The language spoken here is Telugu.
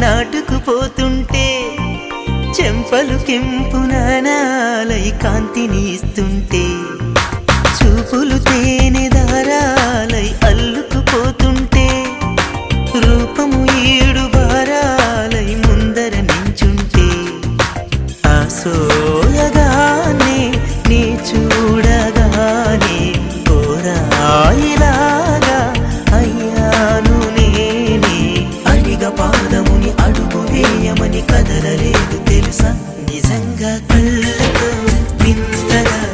నాటుకుపోతుంటే చెంపలు కెంపు నానాలై కాంతిని ఇస్తుంటే చూపులు తేనె దారా కళ్ళతో